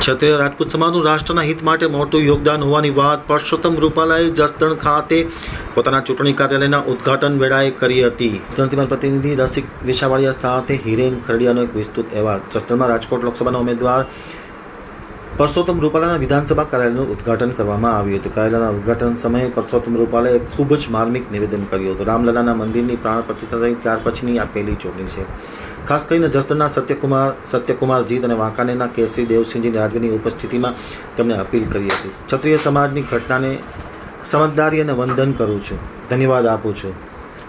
ક્ષત્રિય રાજપૂત સમાજનું રાષ્ટ્રના હિત માટે મોટું યોગદાન હોવાની વાત પરસોત્તમ રૂપાલાએ જસદણ ખાતે પોતાના ચૂંટણી કાર્યાલયના ઉદ્ઘાટન વેળાએ કરી હતી. જનતીમાં પ્રતિનિધિ રસિક વિશાવાડિયા સાથે હિરેન ખરડિયાનો એક વિસ્તૃત અહેવાલ. જસદણમાં રાજકોટ લોકસભાના ઉમેદવાર પરસોત્તમ રૂપાલાના વિધાનસભા કાર્યાલયનું ઉદ્ઘાટન કરવામાં આવ્યું હતું. કાર્યાલયના ઉદ્ઘાટન સમયે પરસોત્તમ રૂપાલાએ ખૂબ જ માર્મિક નિવેદન કર્યું હતું. રામલલાના મંદિરની પ્રાણ પ્રતિષ્ઠા થઈ ત્યાર પછીની આ પહેલી ચૂંટણી છે. ખાસ કરીને જસદણના સત્યકુમાર સત્યકુમાર જીત અને વાંકાનેરના કેસરી દેવસિંહજી રાજવીની ઉપસ્થિતિમાં તેમણે અપીલ કરી હતી. ક્ષત્રિય સમાજની ઘટનાને સમજદારી અને વંદન કરું છું. ધન્યવાદ આપું છું.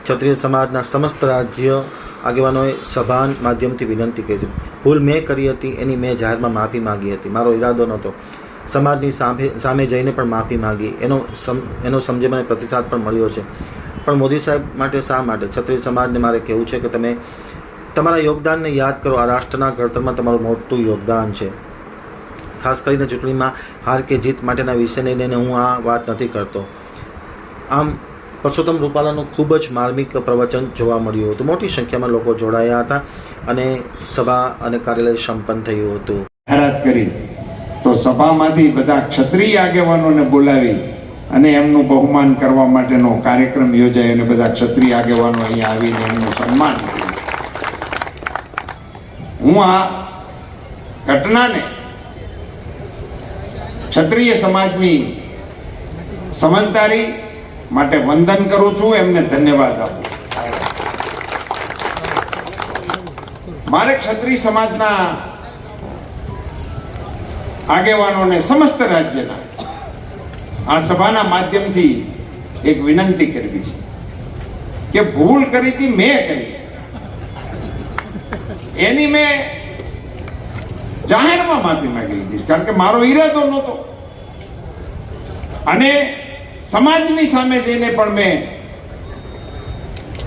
ક્ષત્રિય સમાજના સમસ્ત રાજ્ય આગેવાનોએ સભાન માધ્યમથી વિનંતી કરી છે. ભૂલ મેં કરી હતી, એની મેં જાહેરમાં માફી માગી હતી. મારો ઈરાદો નહોતો. સમાજની સામે સામે જઈને પણ માફી માગી. એનો સમ, એનો સમજે મને પ્રતિસાદ પણ મળ્યો છે. પણ મોદી સાહેબ માટે શા માટે? છત્રી સમાજને મારે કહેવું છે કે તમે તમારા યોગદાનને યાદ કરો. આ રાષ્ટ્રના ઘડતરમાં તમારું મોટું યોગદાન છે. ખાસ કરીને ચૂંટણીમાં હાર કે જીત માટેના વિષયને લઈને હું આ વાત નથી કરતો. આમ પરસોત્તમ રૂપાલાનું ખૂબ જ માર્મિક પ્રવચન જોવા મળ્યું હતું. મોટી સંખ્યામાં લોકો જોડાયા હતા અને સભા અને કાર્યાલય સંપન્ન થયું હતું. જાહેરાત કરી તો સભામાંથી બધા ક્ષત્રિય આગેવાનોને બોલાવી અને એમનું બહુમાન કરવા માટેનો કાર્યક્રમ યોજાયો અને બધા ક્ષત્રિય આગેવાનો અહીંયા આવીને એમનું સન્માન હું આ ઘટનાને ક્ષત્રિય સમાજની સમજદારી માટે વંદન કરું છું, એમને ધન્યવાદ આપું. મારે ક્ષત્રિય સમાજના આગેવાનોને સમસ્ત રાજ્યના આ સભાના માધ્યમથી એક વિનંતી કરવી છે કે ભૂલ કરી હતી, મેં કરી. એની મેં જાહેરમાં માફી માંગી લીધી કારણ કે મારો ઈરાદો નહોતો. અને સમાજની સામે જઈને પણ મેં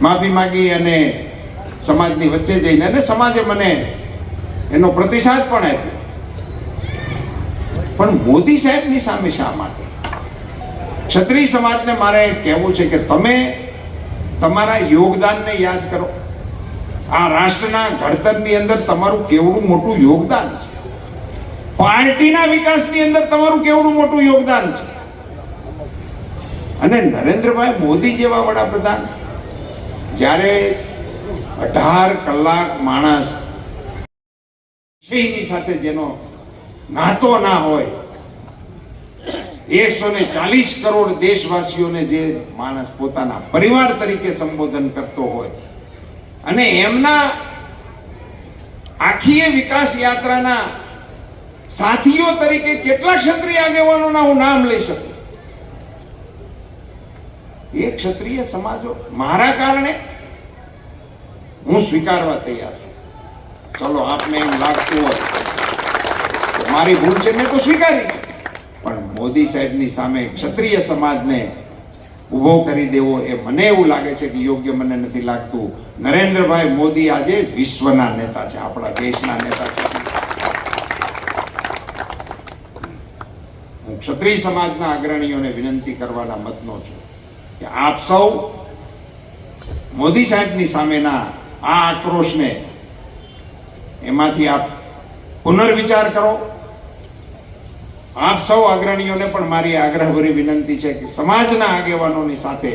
માફી માંગી અને સમાજની વચ્ચે જઈને અને સમાજે મને એનો પ્રતિસાદ પણ આપ્યો. પણ મોદી સાહેબની સામે શા માટે? ક્ષત્રિય સમાજને મારે કહેવું છે કે તમે તમારા યોગદાનને યાદ કરો. આ રાષ્ટ્રના ઘડતરની અંદર તમારું કેવડું મોટું યોગદાન છે. પાર્ટીના વિકાસની અંદર તમારું કેવડું મોટું યોગદાન છે? અને નરેન્દ્રભાઈ મોદી જેવા વડાપ્રધાન, જ્યારે અઢાર કલાક માણસ વિષયની સાથે જેનો નાતો ના હોય, એકસો ને ચાલીસ કરોડ દેશવાસીઓને જે માણસ પોતાના પરિવાર તરીકે સંબોધન કરતો હોય, અને એમના આખીય વિકાસ યાત્રાના સાથીઓ તરીકે કેટલા ક્ષત્રિય આગેવાનોના હું નામ લઈ શકું. એ ક્ષત્રિય સમાજો મારા કારણે હું સ્વીકારવા તૈયાર છું. ચલો, આપને એમ લાગતું હોય મારી ભૂલ છે, મેં તો સ્વીકારી. પણ મોદી સાહેબની સામે ક્ષત્રિય સમાજને ઊભો કરી દેવો એ મને એવું લાગે છે કે યોગ્ય મને નથી લાગતું. નરેન્દ્રભાઈ મોદી આજે વિશ્વના નેતા છે, આપણા દેશના નેતા છે. હું ક્ષત્રિય સમાજના અગ્રણીઓને વિનંતી કરવાના મતનો છું. કે આપ સૌ મોદી સાહેબની સામેના આ આક્રોશને એમાંથી આપ પુનર્વિચાર કરો આપ સૌ અગ્રણીઓને પણ મારી આગ્રહભરી વિનંતી છે કે સમાજના આગેવાનોની સાથે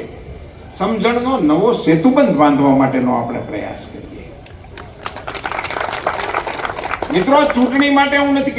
સમજણનો નવો સેતુબંધ બાંધવા માટેનો આપણે પ્રયાસ કરીએ મિત્રો, ચૂંટણી માટે હું નથી.